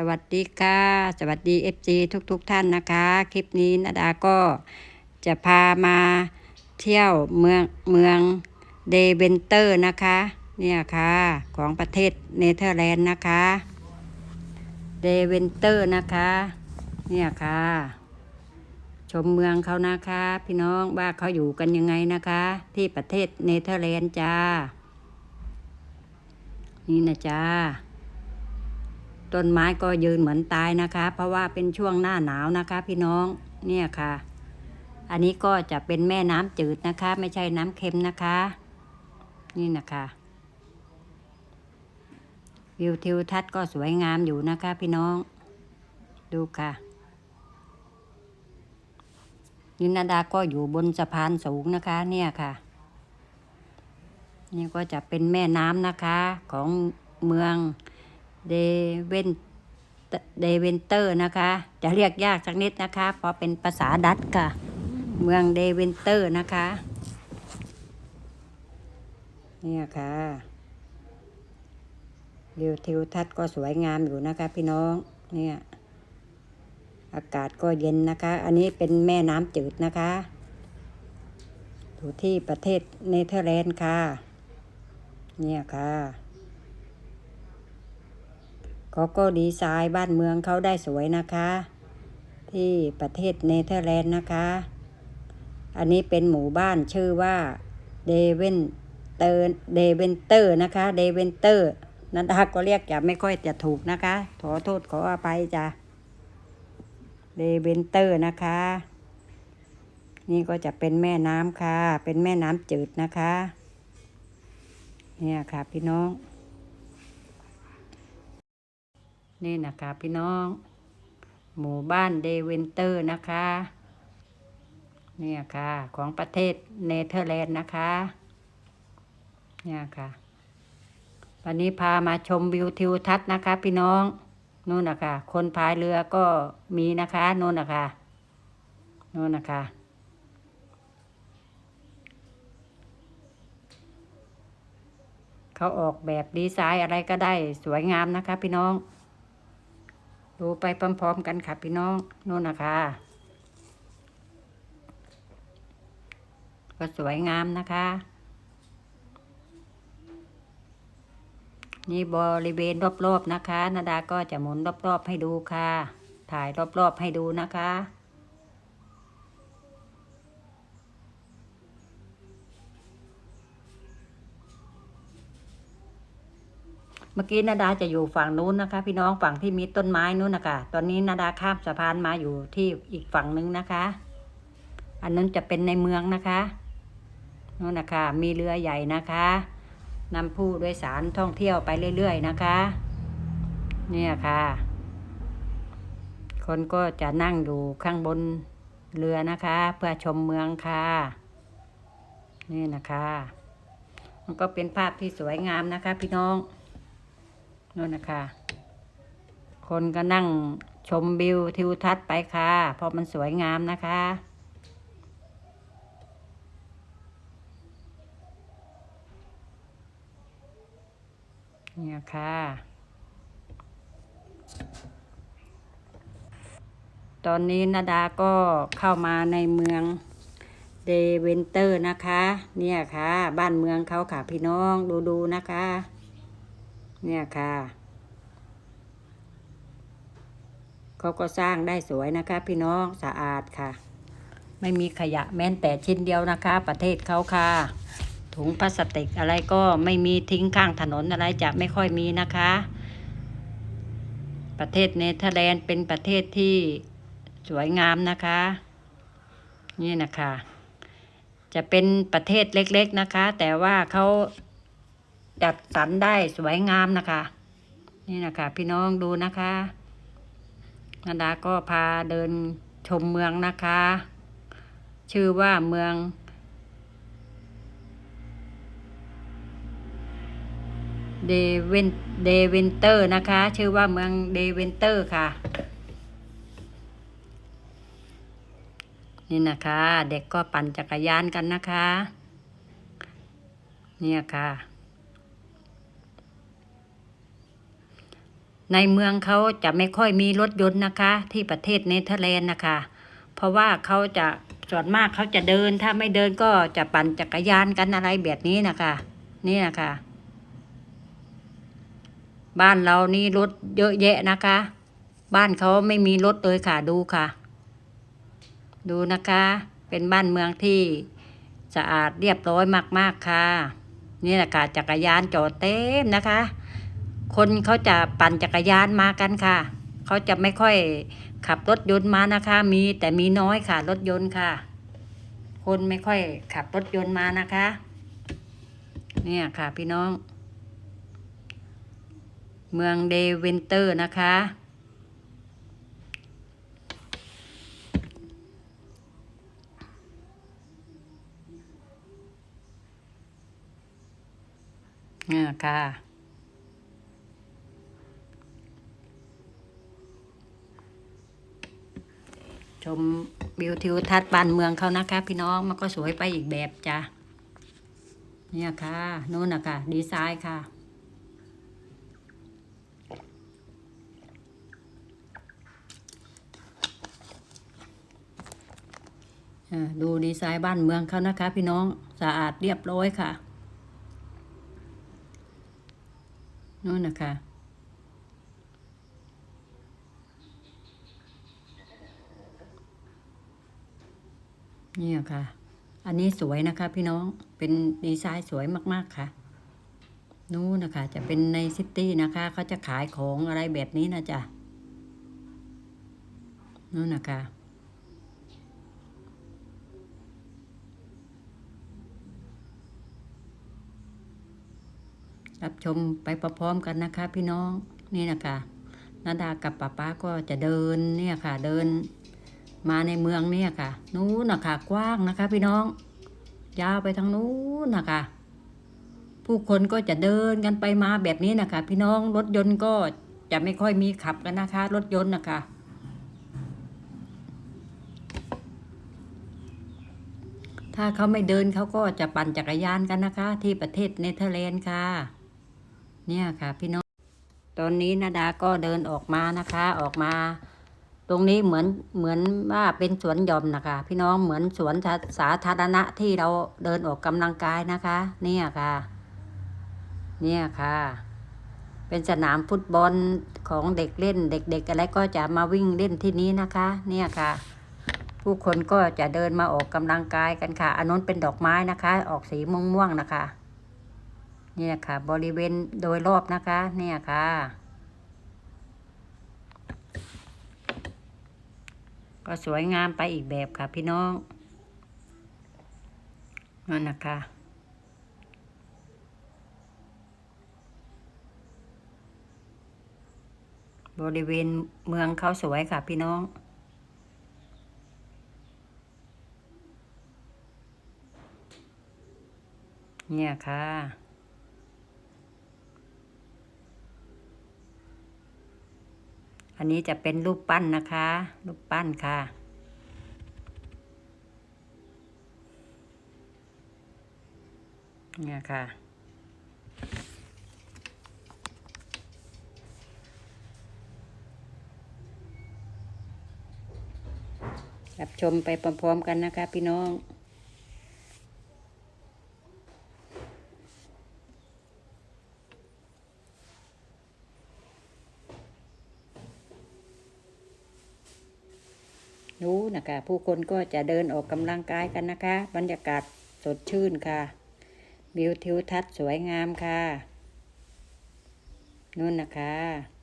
สวัสดีค่ะ สวัสดี FC ทุกๆทท่านนะคะ คลิปนี้นาดาก็จะพามาเที่ยวเมืองเมืองเดเวนเตอร์นะคะ เนี่ยค่ะ ของประเทศเนเธอร์แลนด์นะคะเดเวนเตอร์นะคะ เนี่ยค่ะ ชมเมืองเขานะคะ พี่น้องว่าเขาอยู่กันยังไงนะคะ ที่ประเทศเนเธอร์แลนด์จ้า นี่นะจ้า ต้นไม้ก็ยืนเหมือนตายนะคะ เพราะว่าเป็นช่วงหน้าหนาวนะคะ พี่น้องเนี่ยค่ะ อันนี้ก็จะเป็นแม่น้ำจืดนะคะ ไม่ใช่น้ำเค็มนะคะ นี่นะคะวิวทิวทัศน์ก็สวยงามอยู่นะคะ พี่น้อง ดูค่ะนินาดาก็อยู่บนสะพานสูงนะคะ เนี่ยค่ะ นี่ก็จะเป็นแม่น้ำนะคะของเมือง เดเวนเดเวนเตอร์นะคะ จะเรียกยากสักนิดนะคะ เพราะเป็นภาษาดัตค่ะ เมืองเดเวนเตอร์นะคะเนี่ยค่ะวิวทิวทัศน์ก็สวยงามอยู่นะคะ พี่น้องเนี่ยอากาศก็เย็นนะคะ อันนี้เป็นแม่น้ำจืดนะคะอยู่ที่ประเทศเนเธอร์แลนด์ค่ะ เนี่ยค่ะ เขาก็ดีไซน์บ้านเมืองเขาได้สวยนะคะ ที่ประเทศเนเธอร์แลนด์นะคะ อันนี้เป็นหมู่บ้านชื่อว่าเดเวนเตอร์เดเวนเตอร์นะคะเดเวนเตอร์นันทาก็เรียกจะไม่ค่อยจะถูกนะคะ ขอโทษขออภัยจ้ะเดเวนเตอร์นะคะ นี่ก็จะเป็นแม่น้ำค่ะ เป็นแม่น้ำจืดนะคะ เนี่ยค่ะพี่น้อง นี่นะคะพี่น้อง หมู่บ้านเดเวนเตอร์นะคะเนี่ยค่ะของประเทศเนเธอร์แลนด์นะคะ เนี่ยค่ะ วันนี้พามาชมวิวทิวทัศน์นะคะ พี่น้องนู่นนะคะคนพายเรือก็มีนะคะนู่นนะคะนู่นนะคะเขาออกแบบดีไซน์อะไรก็ได้สวยงามนะคะ พี่น้อง ดูไปพร้อมๆกันค่ะพี่น้องโน่นนะคะก็สวยงามนะคะ นี่บริเวณรอบๆนะคะนาดาก็จะหมุนรอบๆให้ดูค่ะ ถ่ายรอบๆให้ดูนะคะ เมื่อกี้นาดาจะอยู่ฝั่งนู้นนะคะ พี่น้องฝั่งที่มีต้นไม้นู้นนะคะตอนนี้นาดาข้ามสะพานมาอยู่ที่อีกฝั่งนึงนะคะ อันนั้นจะเป็นในเมืองนะคะนู้นนะคะมีเรือใหญ่นะคะนำผู้โดยสารท่องเที่ยวไปเรื่อยๆนะคะ เนี่ยค่ะ คนก็จะนั่งอยู่ข้างบนเรือนะคะ เพื่อชมเมืองค่ะ นี่นะคะ มันก็เป็นภาพที่สวยงามนะคะ พี่น้อง นู่นนะคะ คนก็นั่งชมวิวทิวทัศน์ไปค่ะเพราะมันสวยงามนะคะเนี่ยค่ะ ตอนนี้นาดาก็เข้ามาในเมืองเดเวนเตอร์นะคะ เนี่ยค่ะ บ้านเมืองเขาค่ะพี่น้องดูดูนะคะ เนี่ยค่ะ เขาก็สร้างได้สวยนะคะ พี่น้องสะอาดค่ะ ไม่มีขยะแม้แต่ชิ้นเดียวนะคะ ประเทศเขาค่ะ ถุงพลาสติกอะไรก็ไม่มีทิ้งข้างถนนอะไรจะไม่ค่อยมีนะคะ ประเทศเนเธอร์แลนด์เป็นประเทศที่สวยงามนะคะ นี่นะคะ จะเป็นประเทศเล็กๆนะคะ แต่ว่าเขา จัดสรรได้สวยงามนะคะ นี่นะคะ พี่น้องดูนะคะนาดาก็พาเดินชมเมืองนะคะ ชื่อว่าเมือง เดเวนเดเวนเตอร์นะคะ ชื่อว่าเมืองเดเวนเตอร์ค่ะ นี่นะคะ เด็กก็ปั่นจักรยานกันนะคะ เนี่ยค่ะ ในเมืองเขาจะไม่ค่อยมีรถยนต์นะคะ ที่ประเทศเนเธอร์แลนด์นะคะ เพราะว่าเขาจะส่วนมากเขาจะเดิน ถ้าไม่เดินก็จะปั่นจักรยานกันอะไรแบบนี้นะคะ นี่นะคะ บ้านเรานี่รถเยอะแยะนะคะ บ้านเขาไม่มีรถเลยค่ะดูค่ะ ดูนะคะ เป็นบ้านเมืองที่สะอาดเรียบร้อยมากๆค่ะ นี่แหละค่ะจักรยานจอดเต็มนะคะ คนเขาจะปั่นจักรยานมากันค่ะ เขาจะไม่ค่อยขับรถยนต์มานะคะ มีแต่มีน้อยค่ะรถยนต์ค่ะ คนไม่ค่อยขับรถยนต์มานะคะ เนี่ยค่ะพี่น้อง เมืองเดวินเตอร์นะคะเนี่ยค่ะ ชมวิวทิวทัศน์บ้านเมืองเขานะคะ พี่น้องมันก็สวยไปอีกแบบจ้ะเนี่ยค่ะนู่นนะคะดีไซน์ค่ะดูดีไซน์บ้านเมืองเขานะคะ พี่น้องสะอาดเรียบร้อยค่ะนู่นนะคะ เนี่ยค่ะ อันนี้สวยนะคะ พี่น้องเป็นดีไซน์สวยมากๆค่ะ นู้นนะคะ จะเป็นในซิตี้นะคะเขาจะขายของอะไรแบบนี้นะจ๊ะนู้นนะคะรับชมไปพร้อมๆกันนะคะ พี่น้องนี่นะคะนาดากับป้าป้าก็จะเดินเนี่ยค่ะ เดิน มาในเมืองเนี่ยค่ะ นู้นนะคะกว้างนะคะ พี่น้อง ยาวไปทางนู้นนะคะ ผู้คนก็จะเดินกันไปมาแบบนี้นะคะ พี่น้องรถยนต์ก็จะไม่ค่อยมีขับกันนะคะ รถยนต์นะคะ ถ้าเขาไม่เดินเขาก็จะปั่นจักรยานกันนะคะ ที่ประเทศเนเธอร์แลนด์ค่ะ เนี่ยค่ะ พี่น้อง ตอนนี้นาดาก็เดินออกมานะคะ ออกมา ตรงนี้เหมือนเหมือนว่าเป็นสวนหย่อมนะคะ พี่น้องเหมือนสวนสาธารณะที่เราเดินออกกำลังกายนะคะ เนี่ยค่ะ เนี่ยค่ะ เป็นสนามฟุตบอลของเด็กเล่น เด็ก ๆ อะไรก็จะมาวิ่งเล่นที่นี้นะคะ เนี่ยค่ะ ผู้คนก็จะเดินมาออกกำลังกายกันค่ะอันนู้นเป็นดอกไม้นะคะ ออกสีม่วงๆนะคะ เนี่ยค่ะ บริเวณโดยรอบนะคะ เนี่ยค่ะ ก็สวยงามไปอีกแบบค่ะพี่น้องนั่นนะคะบริเวณเมืองเขาสวยค่ะพี่น้อง เนี่ยค่ะ อันนี้จะเป็นรูปปั้นนะคะ รูปปั้นค่ะ เนี่ยค่ะ รับชมไปพร้อมๆกันนะคะพี่น้อง รู้นะคะ ผู้คนก็จะเดินออกกำลังกายกันนะคะ บรรยากาศสดชื่นค่ะวิวทิวทัศน์สวยงามค่ะนู่นนะคะ